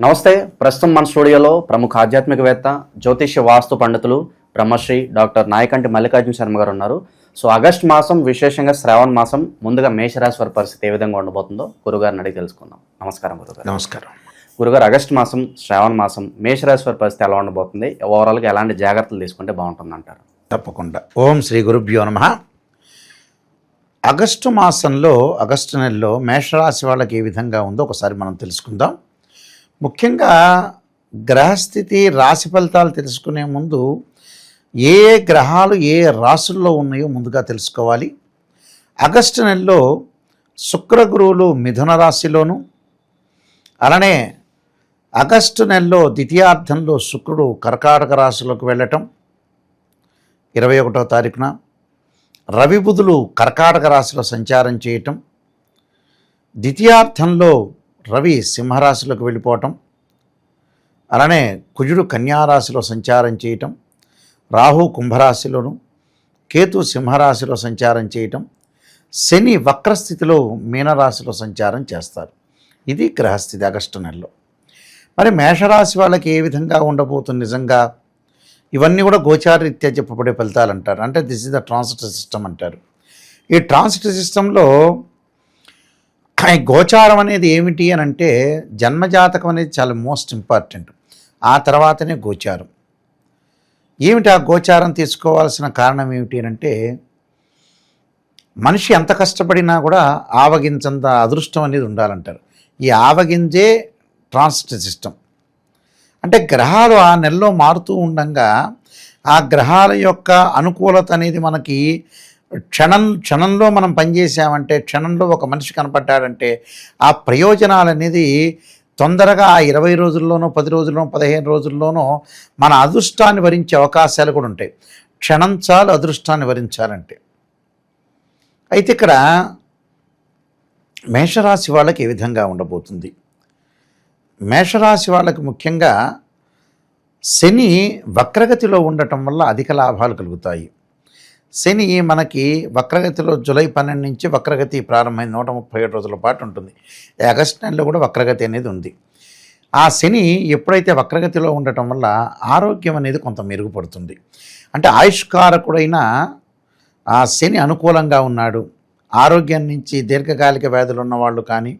నమస్తే. ప్రస్తుతం మన స్టూడియోలో ప్రముఖ ఆధ్యాత్మికవేత్త జ్యోతిష్య వాస్తు పండితులు బ్రహ్మశ్రీ డాక్టర్ నాయకంటి మల్లికార్జున శర్మ గారు ఉన్నారు. సో ఆగస్ట్ మాసం విశేషంగా శ్రావణ మాసం ముందుగా మేషరాశి వారి పరిస్థితి ఏ విధంగా ఉండబోతుందో గురుగారిని అడిగి తెలుసుకుందాం. నమస్కారం గురుగారు. నమస్కారం. గురుగారు ఆగస్ట్ మాసం శ్రావణ మాసం మేషరాశి వారి పరిస్థితి ఎలా ఉండబోతుంది? ఓవరాల్గా ఎలాంటి జాగ్రత్తలు తీసుకుంటే బాగుంటుంది అంటారు? తప్పకుండా. ఓం శ్రీ గురుభ్యో నమ. ఆగస్టు మాసంలో ఆగస్టు నెలలో మేషరాశి వాళ్ళకి ఏ విధంగా ఉందో ఒకసారి మనం తెలుసుకుందాం. ముఖ్యంగా గ్రహస్థితి రాశి ఫలితాలు తెలుసుకునే ముందు ఏ గ్రహాలు ఏ రాసుల్లో ఉన్నాయో ముందుగా తెలుసుకోవాలి. ఆగస్టు నెలలో శుక్ర గురువులు మిథున రాశిలోను అలానే ఆగస్టు నెలలో ద్వితీయార్థంలో శుక్రుడు కర్కాటక రాశిలోకి వెళ్ళటం ఇరవై ఒకటో తారీఖున రవి బుధులు కర్కాటక రాశిలో సంచారం చేయటం ద్వితీయార్థంలో రవి సింహరాశిలోకి వెళ్ళిపోవటం అలానే కుజుడు కన్యారాశిలో సంచారం చేయటం రాహు కుంభరాశిలోను కేతు సింహరాశిలో సంచారం చేయటం శని వక్రస్థితిలో మీనరాశిలో సంచారం చేస్తారు. ఇది గ్రహస్థితి ఆగస్టు నెలలో. మరి మేషరాశి వాళ్ళకి ఏ విధంగా ఉండబోతుంది నిజంగా? ఇవన్నీ కూడా గోచారరీత్యా చెప్పబడే ఫలితాలు అంటారు అంటే this is the transit system అంటారు. ఈ ట్రాన్సిట్ సిస్టంలో ఈ గోచారం అనేది ఏమిటి అని అంటే జన్మజాతకం అనేది చాలా మోస్ట్ ఇంపార్టెంట్. ఆ తర్వాతనే గోచారం. ఏమిటి ఆ గోచారం తీసుకోవాల్సిన కారణం ఏమిటి అని అంటే మనిషి ఎంత కష్టపడినా కూడా ఆవగించంత అదృష్టం అనేది ఉండాలంటారు. ఈ ఆవగింజే ట్రాన్సిట్ సిస్టమ్. అంటే గ్రహాలు ఆ నెలలో మారుతూ ఉండంగా ఆ గ్రహాల యొక్క అనుకూలత అనేది మనకి క్షణం క్షణంలో మనం పనిచేసామంటే క్షణంలో ఒక మనిషి కనపడ్డాడంటే ఆ ప్రయోజనాలు అనేది తొందరగా ఆ ఇరవై రోజుల్లోనో పది రోజుల్లోనో పదిహేను రోజుల్లోనో మన అదృష్టాన్ని వరించే అవకాశాలు కూడా ఉంటాయి. క్షణం చాలు అదృష్టాన్ని వరించాలంటే. అయితే ఇక్కడ మేషరాశి వాళ్ళకి ఏ విధంగా ఉండబోతుంది? మేషరాశి వాళ్ళకి ముఖ్యంగా శని వక్రగతిలో ఉండటం వల్ల అధిక లాభాలు కలుగుతాయి. శని మనకి వక్రగతిలో జూలై పన్నెండు నుంచి వక్రగతి ప్రారంభమైన నూట ముప్పై ఏడు రోజుల పాటు ఉంటుంది. ఆగస్టు నెలలో కూడా వక్రగతి అనేది ఉంది. ఆ శని ఎప్పుడైతే వక్రగతిలో ఉండటం వల్ల ఆరోగ్యం అనేది కొంత మెరుగుపడుతుంది. అంటే ఆయుష్కారకుడైన ఆ శని అనుకూలంగా ఉన్నాడు. ఆరోగ్యం నుంచి దీర్ఘకాలిక వ్యాధులు ఉన్నవాళ్ళు కానీ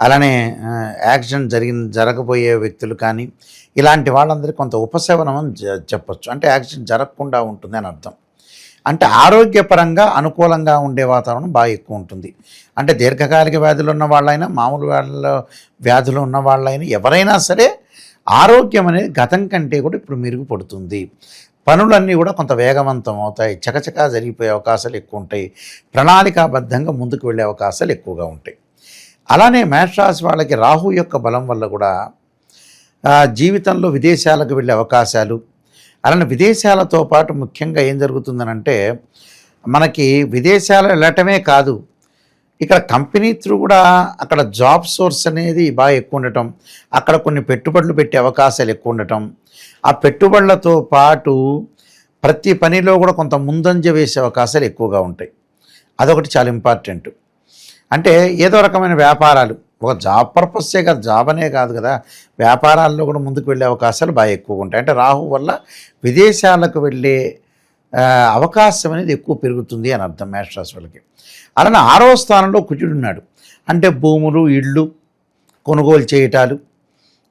అలానే యాక్సిడెంట్ జరిగిన జరగబోయే వ్యక్తులు కానీ ఇలాంటి వాళ్ళందరికీ కొంత ఉపశమనం అని చెప్పొచ్చు. అంటే యాక్సిడెంట్ జరగకుండా ఉంటుంది అని అర్థం. అంటే ఆరోగ్యపరంగా అనుకూలంగా ఉండే వాతావరణం బాగా ఎక్కువ ఉంటుంది. అంటే దీర్ఘకాలిక వ్యాధులు ఉన్న వాళ్ళైనా మామూలు వ్యాధుల వ్యాధులు ఉన్న వాళ్ళైనా ఎవరైనా సరే ఆరోగ్యం అనేది గతం కంటే కూడా ఇప్పుడు మెరుగుపడుతుంది. పనులన్నీ కూడా కొంత వేగవంతం అవుతాయి. చకచకా జరిగిపోయే అవకాశాలు ఎక్కువ ఉంటాయి. ప్రణాళికాబద్ధంగా ముందుకు వెళ్ళే అవకాశాలు ఎక్కువగా ఉంటాయి. అలానే మేషరాశి వాళ్ళకి రాహు యొక్క బలం వల్ల కూడా జీవితంలో విదేశాలకు వెళ్ళే అవకాశాలు అలానే విదేశాలతో పాటు ముఖ్యంగా ఏం జరుగుతుందనంటే మనకి విదేశాలు వెళ్ళటమే కాదు ఇక్కడ కంపెనీ త్రూ కూడా అక్కడ జాబ్ సోర్స్ అనేది బాగా ఎక్కువ ఉండటం అక్కడ కొన్ని పెట్టుబడులు పెట్టే అవకాశాలు ఎక్కువ ఉండటం ఆ పెట్టుబడులతో పాటు ప్రతి పనిలో కూడా కొంత ముందంజ వేసే అవకాశాలు ఎక్కువగా ఉంటాయి. అదొకటి చాలా ఇంపార్టెంట్. అంటే ఏదో రకమైన వ్యాపారాలు ఒక జాబ్ పర్పస్సే కాదు జాబ్ అనే కాదు కదా. వ్యాపారాల్లో కూడా ముందుకు వెళ్ళే అవకాశాలు బాగా ఎక్కువగా ఉంటాయి. అంటే రాహు వల్ల విదేశాలకు వెళ్ళే అవకాశం అనేది ఎక్కువ పెరుగుతుంది అని అర్థం మేషరాశి వాళ్ళకి. అలానే ఆరవ స్థానంలో కుజుడు ఉన్నాడు. అంటే భూములు ఇళ్ళు కొనుగోలు చేయటాలు.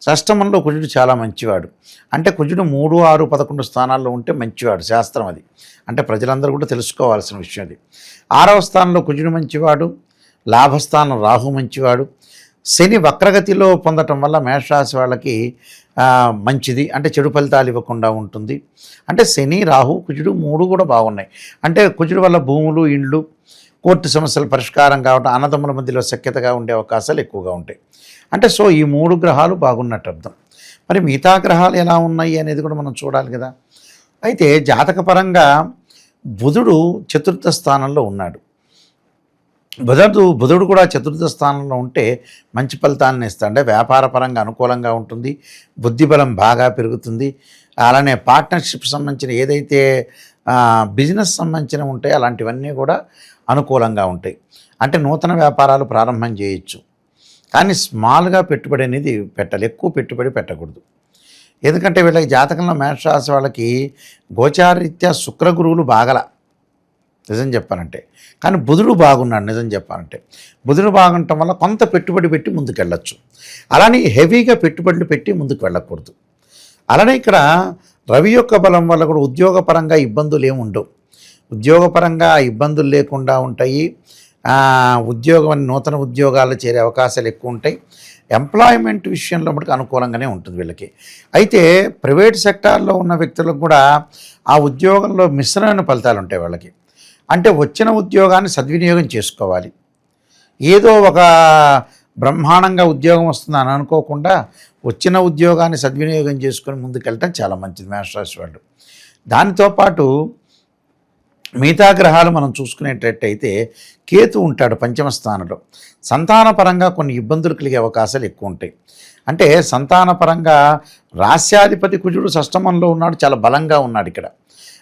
షష్టమంలో కుజుడు చాలా మంచివాడు. అంటే కుజుడు మూడు ఆరు పదకొండు స్థానాల్లో ఉంటే మంచివాడు శాస్త్రం అది. అంటే ప్రజలందరూ కూడా తెలుసుకోవాల్సిన విషయం అది. ఆరవ స్థానంలో కుజుడు మంచివాడు. లాభస్థానం రాహు మంచివాడు. శని వక్రగతిలో పొందటం వల్ల మేషరాశి వాళ్ళకి మంచిది. అంటే చెడు ఫలితాలు ఇవ్వకుండా ఉంటుంది. అంటే శని రాహు కుజుడు మూడు కూడా బాగున్నాయి. అంటే కుజుడు వల్ల భూములు ఇండ్లు కోర్టు సమస్యల పరిష్కారం కావటం అన్నదమ్ముల మధ్యలో సఖ్యతగా ఉండే అవకాశాలు ఎక్కువగా ఉంటాయి. అంటే సో ఈ మూడు గ్రహాలు బాగున్నట్టు అర్థం. మరి మిగతా గ్రహాలు ఎలా ఉన్నాయి అనేది కూడా మనం చూడాలి కదా. అయితే జాతకపరంగా బుధుడు చతుర్థ స్థానంలో ఉన్నాడు. బుధుడు బుధుడు కూడా చతుర్థ స్థానంలో ఉంటే మంచి ఫలితాన్ని ఇస్తాడు. అంటే వ్యాపారపరంగా అనుకూలంగా ఉంటుంది బుద్ధిబలం బాగా పెరుగుతుంది. అలానే పార్ట్నర్షిప్ సంబంధించిన ఏదైతే బిజినెస్ సంబంధించిన ఉంటాయో అలాంటివన్నీ కూడా అనుకూలంగా ఉంటాయి. అంటే నూతన వ్యాపారాలు ప్రారంభం చేయొచ్చు. కానీ స్మాల్గా పెట్టుబడి అనేది పెట్టాలి. ఎక్కువ పెట్టుబడి పెట్టకూడదు. ఎందుకంటే వీళ్ళకి జాతకంలో మేషరాశి వాళ్ళకి గోచారీత్యా శుక్ర గురువులు బాగల నిజం చెప్పాలంటే. కానీ బుధుడు బాగున్నాడు నిజం చెప్పాలంటే. బుధుడు బాగుండటం వల్ల కొంత పెట్టుబడి పెట్టి ముందుకు వెళ్ళచ్చు అలానే హెవీగా పెట్టుబడులు పెట్టి ముందుకు వెళ్ళకూడదు. అలానే ఇక్కడ రవి యొక్క బలం వల్ల కూడా ఉద్యోగపరంగా ఇబ్బందులు ఏమి ఉండవు. ఉద్యోగపరంగా ఇబ్బందులు లేకుండా ఉంటాయి. ఉద్యోగం నూతన ఉద్యోగాలు చేరే అవకాశాలు ఎక్కువ ఉంటాయి. ఎంప్లాయ్మెంట్ విషయంలో మటుకు అనుకూలంగానే ఉంటుంది వీళ్ళకి. అయితే ప్రైవేట్ సెక్టార్లో ఉన్న వ్యక్తులకు కూడా ఆ ఉద్యోగంలో మిశ్రమైన ఫలితాలు ఉంటాయి వాళ్ళకి. అంటే వచ్చిన ఉద్యోగాన్ని సద్వినియోగం చేసుకోవాలి. ఏదో ఒక బ్రహ్మాండంగా ఉద్యోగం వస్తుందని అనుకోకుండా వచ్చిన ఉద్యోగాన్ని సద్వినియోగం చేసుకొని ముందుకెళ్ళటం చాలా మంచిది మేషరాశి వాళ్ళు. దానితో పాటు మిగతా గ్రహాలు మనం చూసుకునేటట్టయితే కేతు ఉంటాడు పంచమ స్థానంలో. సంతానపరంగా కొన్ని ఇబ్బందులు కలిగే అవకాశాలు ఎక్కువ ఉంటాయి. అంటే సంతానపరంగా రాస్యాధిపతి కుజుడు షష్టమంలో ఉన్నాడు చాలా బలంగా ఉన్నాడు ఇక్కడ.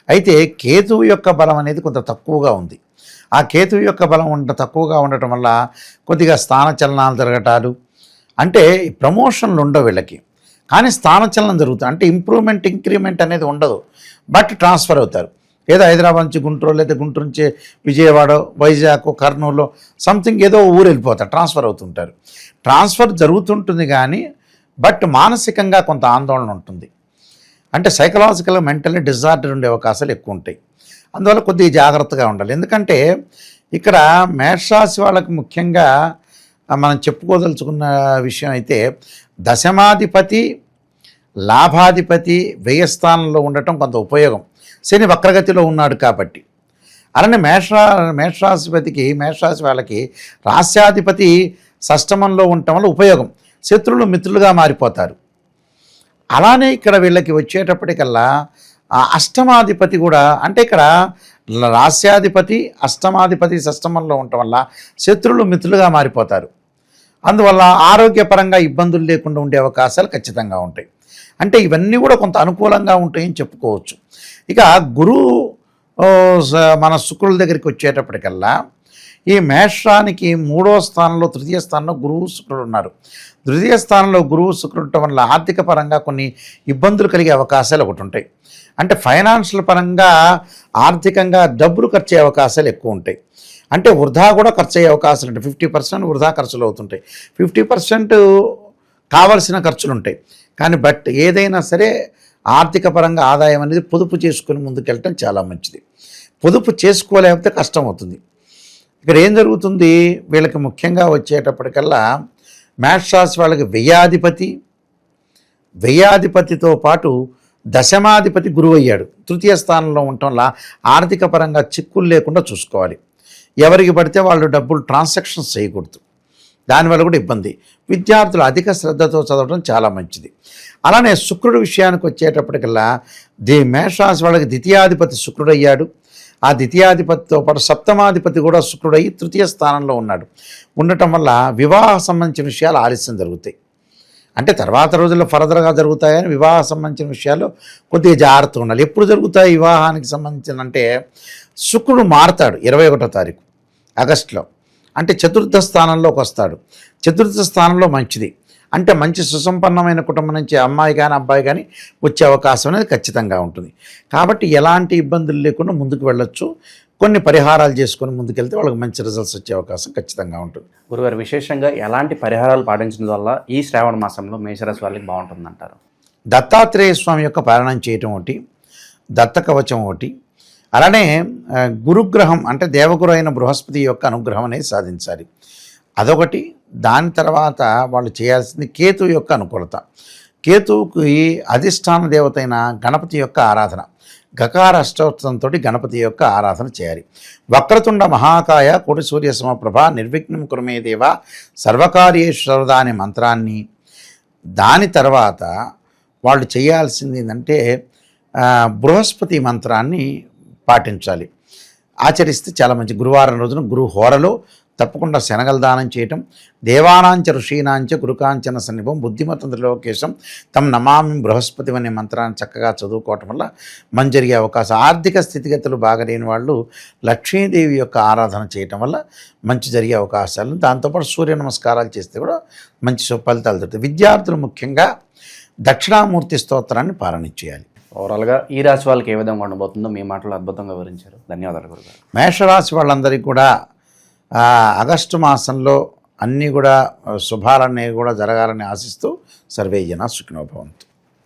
అయితే కేతువు యొక్క బలం అనేది కొంత తక్కువగా ఉంది. ఆ కేతువు యొక్క బలం ఉండ తక్కువగా ఉండటం వల్ల కొద్దిగా స్థానచలనాలు జరగటాలు అంటే ప్రమోషన్లు ఉండవు వీళ్ళకి. కానీ స్థానచలనం జరుగుతుంది. అంటే ఇంప్రూవ్మెంట్ ఇంక్రిమెంట్ అనేది ఉండదు. బట్ ట్రాన్స్ఫర్ అవుతారు. ఏదో హైదరాబాద్ నుంచి గుంటూరు లేదా గుంటూరు నుంచి విజయవాడ వైజాగ్ కర్నూలు సంథింగ్ ఏదో ఊరు వెళ్ళిపోతారు ట్రాన్స్ఫర్ అవుతుంటారు. ట్రాన్స్ఫర్ జరుగుతుంటుంది కానీ బట్ మానసికంగా కొంత ఆందోళన ఉంటుంది. అంటే సైకలాజికల్ మెంటల్ డిజార్డర్ ఉండే అవకాశాలు ఎక్కువ ఉంటాయి. అందువల్ల కొద్దిగా జాగ్రత్తగా ఉండాలి. ఎందుకంటే ఇక్కడ మేషరాశి వాళ్ళకి ముఖ్యంగా మనం చెప్పుకోదలుచుకున్న విషయం అయితే దశమాధిపతి లాభాధిపతి వ్యయస్థానంలో ఉండటం కొంత ఉపయోగం. శని వక్రగతిలో ఉన్నాడు కాబట్టి. అలానే మేషరా మేషరాశిపతికి మేషరాశి వాళ్ళకి రాస్యాధిపతి షష్టమంలో ఉండటం వల్ల ఉపయోగం. శత్రువులు మిత్రులుగా మారిపోతారు. అలానే ఇక్కడ వీళ్ళకి వచ్చేటప్పటికల్లా అష్టమాధిపతి కూడా అంటే ఇక్కడ రాస్యాధిపతి అష్టమాధిపతి షష్టమంలో ఉండటం వల్ల శత్రువులు మిత్రులుగా మారిపోతారు. అందువల్ల ఆరోగ్యపరంగా ఇబ్బందులు లేకుండా ఉండే అవకాశాలు ఖచ్చితంగా ఉంటాయి. అంటే ఇవన్నీ కూడా కొంత అనుకూలంగా ఉంటాయని చెప్పుకోవచ్చు. ఇక గురువు మన శుక్రుల దగ్గరికి వచ్చేటప్పటికల్లా ఈ మేషానికి మూడో స్థానంలో తృతీయ స్థానంలో గురువు శుక్రుడు ఉన్నారు. తృతీయ స్థానంలో గురువు శుక్రుడు ఉండటం వల్ల ఆర్థిక పరంగా కొన్ని ఇబ్బందులు కలిగే అవకాశాలు ఒకటి ఉంటాయి. అంటే ఫైనాన్షియల్ పరంగా ఆర్థికంగా డబ్బులు ఖర్చు అయ్యే అవకాశాలు ఎక్కువ ఉంటాయి. అంటే వృధా కూడా ఖర్చు అయ్యే అవకాశాలు ఉంటాయి. ఫిఫ్టీ పర్సెంట్ వృధా ఖర్చులు అవుతుంటాయి. ఫిఫ్టీ పర్సెంట్ కావలసిన ఖర్చులు ఉంటాయి కానీ బట్ ఏదైనా సరే ఆర్థిక పరంగా ఆదాయం అనేది పొదుపు చేసుకుని ముందుకెళ్ళటం చాలా మంచిది. పొదుపు చేసుకోలేకపోతే కష్టం అవుతుంది ఇక్కడ ఏం జరుగుతుంది? వీళ్ళకి ముఖ్యంగా వచ్చేటప్పటికల్లా మ్యాథ్స్ రాసి వాళ్ళకి వ్యయాధిపతి వ్యయాధిపతితో పాటు దశమాధిపతి గురువు అయ్యాడు. తృతీయ స్థానంలో ఉండటంలా ఆర్థిక పరంగా చిక్కులు లేకుండా చూసుకోవాలి. ఎవరికి పడితే వాళ్ళు డబ్బులు ట్రాన్సాక్షన్స్ చేయకూడదు. దానివల్ల కూడా ఇబ్బంది. విద్యార్థులు అధిక శ్రద్ధతో చదవడం చాలా మంచిది. అలానే శుక్రుడు విషయానికి వచ్చేటప్పటికల్లా ది మేషరాశి వాళ్ళకి ద్వితీయాధిపతి శుక్రుడు అయ్యాడు ఆ ద్వితీయాధిపతితో పాటు సప్తమాధిపతి కూడా శుక్రుడయ్యి తృతీయ స్థానంలో ఉన్నాడు. ఉండటం వల్ల వివాహ సంబంధించిన విషయాలు ఆలస్యం జరుగుతాయి. అంటే తర్వాత రోజుల్లో ఫర్దర్గా జరుగుతాయని వివాహ సంబంధించిన విషయాలు కొద్దిగా జాగ్రత్త ఉండాలి. ఎప్పుడు జరుగుతాయి వివాహానికి సంబంధించిన అంటే శుక్రుడు మారతాడు ఇరవై ఒకటో తారీఖు ఆగస్టులో. అంటే చతుర్థ స్థానంలోకి వస్తాడు. చతుర్థ స్థానంలో మంచిది. అంటే మంచి సుసంపన్నమైన కుటుంబం నుంచి అమ్మాయి కానీ అబ్బాయి కానీ వచ్చే అవకాశం అనేది ఖచ్చితంగా ఉంటుంది. కాబట్టి ఎలాంటి ఇబ్బందులు లేకుండా ముందుకు వెళ్ళొచ్చు. కొన్ని పరిహారాలు చేసుకొని ముందుకెళ్తే వాళ్ళకి మంచి రిజల్ట్స్ వచ్చే అవకాశం ఖచ్చితంగా ఉంటుంది. గురుగారు విశేషంగా ఎలాంటి పరిహారాలు పాటించడం వల్ల ఈ శ్రావణ మాసంలో మేషరాశి వాళ్ళకి బాగుంటుందంటారు? దత్తాత్రేయ స్వామి యొక్క పారాయణం చేయటం ఒకటి దత్త కవచం ఒకటి అలానే గురుగ్రహం అంటే దేవగురు అయిన బృహస్పతి యొక్క అనుగ్రహం అనేది సాధించాలి. అదొకటి. దాని తర్వాత వాళ్ళు చేయాల్సింది కేతు యొక్క అనుకూలత. కేతువుకి అధిష్టాన దేవత అయిన గణపతి యొక్క ఆరాధన. గకార అష్టోత్సవంతో గణపతి యొక్క ఆరాధన చేయాలి. వక్రతుండ మహాకాయ కోటి సూర్య సమప్రభ నిర్విఘ్నం కురమే దేవ సర్వకార్యేశ్వరద అనే మంత్రాన్ని. దాని తర్వాత వాళ్ళు చేయాల్సింది ఏంటంటే బృహస్పతి మంత్రాన్ని పాటించాలి. ఆచరిస్తే చాలా మంచి గురువారం రోజున గురు హోరలో తప్పకుండా శనగల దానం చేయటం దేవానాంచ ఋషీనాంచ గురుకాంచన సన్నిభం బుద్ధిమతం త్రిలోకేశం తమ నమామి బృహస్పతి అనే మంత్రాన్ని చక్కగా చదువుకోవటం వల్ల మంచి జరిగే అవకాశం. ఆర్థిక స్థితిగతులు బాగలేని వాళ్ళు లక్ష్మీదేవి యొక్క ఆరాధన చేయటం వల్ల మంచి జరిగే అవకాశాలు. దాంతోపాటు సూర్య నమస్కారాలు చేస్తే కూడా మంచి ఫలితాలు దొరుకుతాయి. విద్యార్థులు ముఖ్యంగా దక్షిణామూర్తి స్తోత్రాన్ని పాలన చేయాలి. ఓవరాల్గా ఈ రాశి వాళ్ళకి ఏ విధంగా ఉండబోతుందో మీ మాటలు అద్భుతంగా వివరించారు. ధన్యవాదాలు గురుగారు. మేషరాశి వాళ్ళందరికీ కూడా ఆగస్టు మాసంలో అన్నీ కూడా శుభాలన్నీ కూడా జరగాలని ఆశిస్తూ సర్వేజన సుఖినోభవంతు